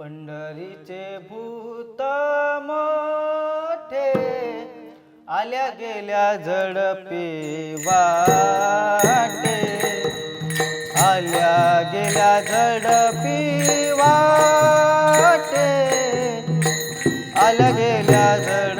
पंढरीचे भूत मोठे आल्या गेल्या झडपी वाटे. आल्या गेल्या झडपी वाटे. आल्या गेल्या जड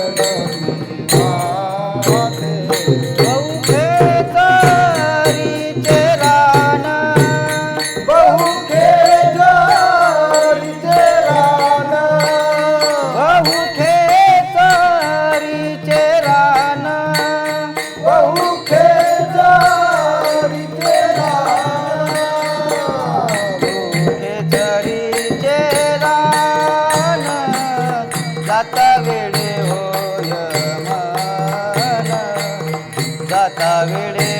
जाता वेळे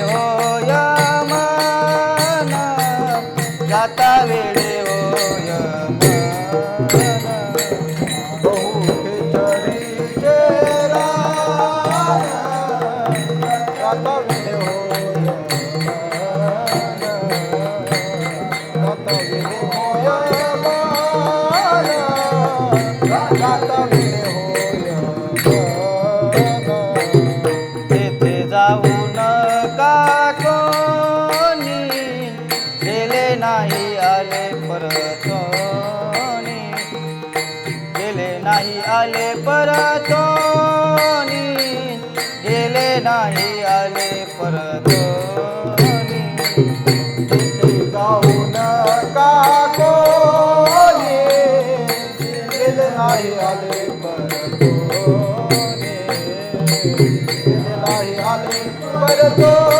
नाही आले परतोनी गेले नाही आले परतोनी गेले नाही आले परत जाऊ नका कोणी? गेले नाही आले परत गेले नाही आले परतोने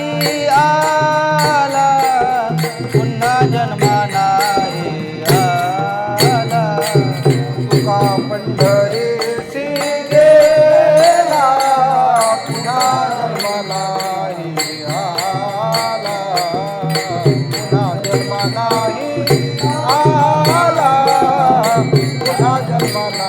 नाही आला पुन्हा आला. तुका गेला पुन्हा जन्म आला. पुन्हा जन्म आला पुन्हा जन्म आला.